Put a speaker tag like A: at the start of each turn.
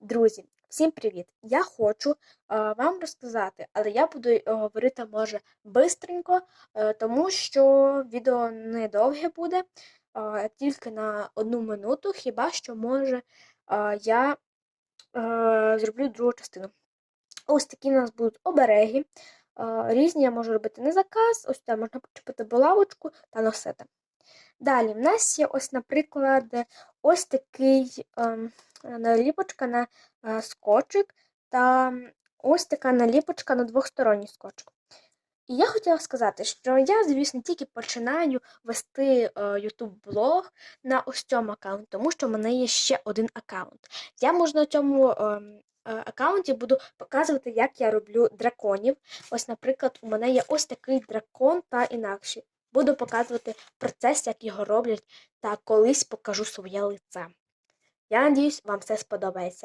A: Друзі, всім привіт! Я хочу е, вам розказати, але я буду е, говорити може бистренько, е, тому що відео недовге буде, е, тільки на одну минуту, хіба що може е, я е, зроблю другу частину. Ось такі в нас будуть обереги. е, Різні я можу робити на заказ, ось там можна почепити булавочку та носити. Далі, в нас є ось, наприклад, ось такий ем, наліпочка на е, скотчик та ось така наліпочка на двосторонній скотчик. І я хотіла сказати, що я, звісно, тільки починаю вести е, YouTube блог на ось цьому аккаунті, тому що в мене є ще один аккаунт. Я можу на цьому ем, е, аккаунті буду показувати, як я роблю драконів. Ось, наприклад, у мене є ось такий дракон та інакші. Буду показувати процес, як його роблять, та колись покажу своє лице. Я надіюсь, вам все сподобається.